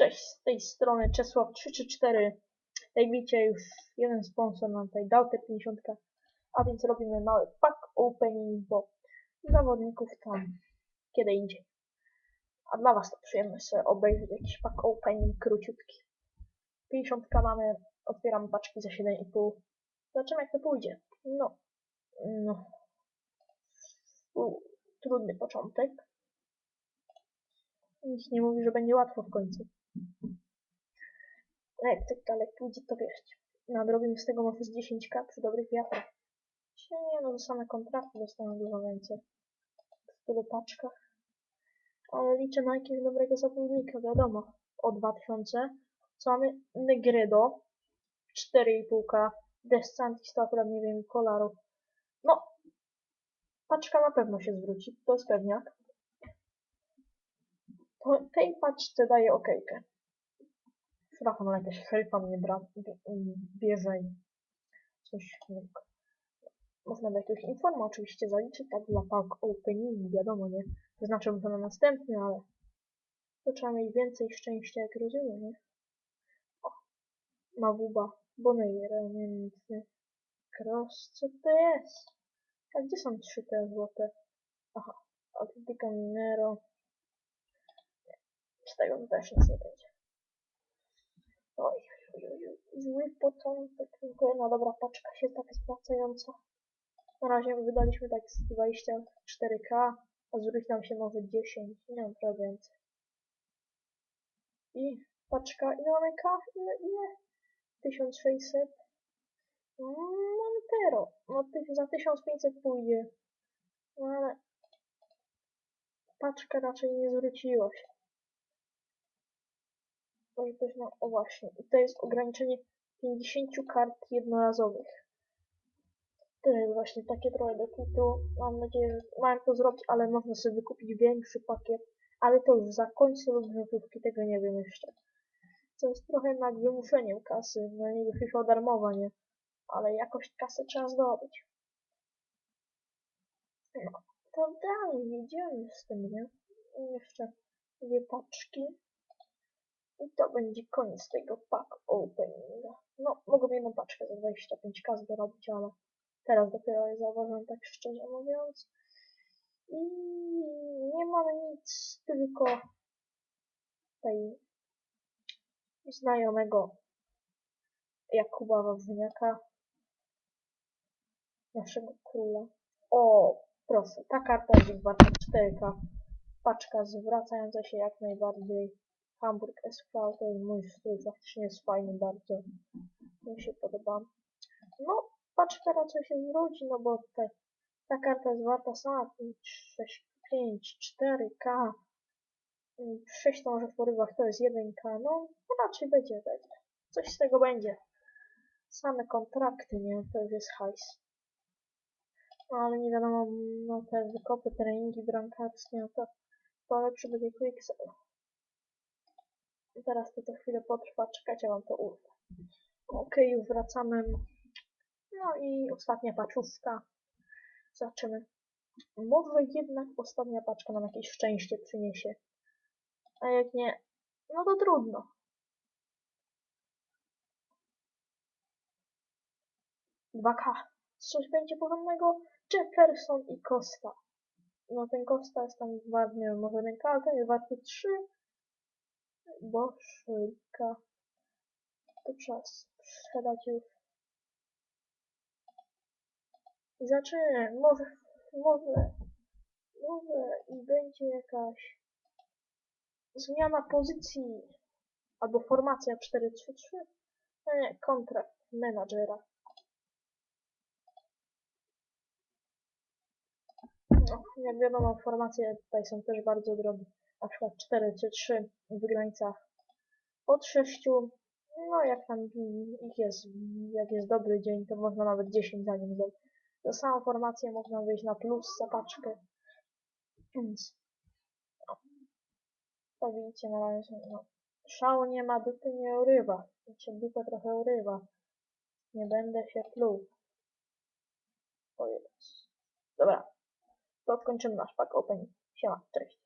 Cześć, z tej strony Czesław 334. Jak widzicie, już jeden sponsor nam tutaj dał te 50, a więc robimy mały pack opening, bo zawodników tam kiedy indziej. A dla was to przyjemność sobie obejrzeć jakiś pack opening króciutki. 50 mamy, otwieramy paczki za 7,5. Zobaczymy jak to pójdzie. No, no. U, trudny początek. Nic nie mówi, że będzie łatwo w końcu. A jak tak dalej pójdzie, to wierzcie. Nadrobimy z tego może z 10k przy dobrych wiatrach. Czy nie, no za same kontrakty dostaną dużo więcej. W tylu paczkach. Ale liczę na jakiegoś dobrego zawodnika, wiadomo. O 2000. Co mamy? Negredo. 4,5k. Desantis to akurat nie wiem, kolarów. No. Paczka na pewno się zwróci. To jest pewniak. Tej paczce daję okejkę. Strach, no jakaś helpa mnie bra bie- bierze i coś wiem. Można by jakiegoś informa oczywiście zaliczyć, tak dla pack openingu, wiadomo, nie? Wyznaczyłbym to na następny, ale to trzeba mieć więcej szczęścia, jak rozumiem, nie? O, Mawuba, Boneire, nędzny, Cross, co to jest? A gdzie są trzy te złote? Aha, Atletico Minero. Tego też nic nie będzie. Oj, oj, oj. Zły początek, tylko jedna dobra paczka się tak spłacająca. Na razie wydaliśmy tak z 24k, a zwróci nam się może 10, nie mam prawa więcej. I paczka, ile mamy k? Ile, ile? 1600. Mm, Mamy tero. No, ty, za 1500 pójdzie. No ale paczka raczej nie zwróciła się. Może coś no, o właśnie. I to jest ograniczenie 50 kart jednorazowych. To jest właśnie takie trochę do kitu. Mam nadzieję, że mają to zrobić, ale można sobie wykupić większy pakiet. Ale to już za końcu lub złotówki, tego nie wiem jeszcze. Co jest trochę jednak wymuszeniem kasy. Na niego FIFA darmowa, nie? Ale jakoś kasę trzeba zdobyć. No, to dalej, jedziemy z tym, nie? Jeszcze dwie paczki. I to będzie koniec tego pack openinga. No, mogłem jedną paczkę za 25k dorobić, ale teraz dopiero je zauważyłem, tak szczerze mówiąc. I nie mamy nic, tylko tej znajomego Jakuba Wawrzyniaka, naszego króla. O, proszę, ta karta jest warta 4k. Paczka zwracająca się jak najbardziej. Hamburg SV to jest mój styl, faktycznie jest fajny bardzo. Mi się podoba. No, paczka raczej się zwróci, no bo te, ta karta jest warta sama 5, 6, 5, 4k. 6 to może w porywach to jest 1k, no raczej będzie, będzie. Coś z tego będzie. Same kontrakty, nie? To już jest hajs. No ale nie wiadomo, no te wykopy, treningi bramkarskie, no to, to lepszy będzie quicksell. Teraz to, to chwilę potrwa, czekajcie, mam to urwę. Okej, już wracamy. No i ostatnia paczówka. Zobaczymy. Może jednak ostatnia paczka nam jakieś szczęście przyniesie. A jak nie, no to trudno. Dwa K. Coś będzie porządnego? Jefferson i Costa. No ten Costa jest tam wart, nie wiem, może ręka, ten jest warty 3. Boszylka. To trzeba sprzedać już. Zaczynamy. Może, może, może i będzie jakaś zmiana pozycji albo formacja 4-3-3. No nie, kontrakt menadżera. No, jak wiadomo, formacje tutaj są też bardzo drogie. Na przykład 4 czy 3 w granicach od 6. No jak tam ich jest, jak jest dobry dzień, to można nawet 10 za nim zdobyć. Za samą formację można wyjść na plus za. Więc no. To widzicie na razie, no. Szału nie ma, dupy nie urywa. Znaczy dupę trochę urywa. Nie będę się pluł. O. Dobra. To kończymy nasz pack opening. Siema, cześć.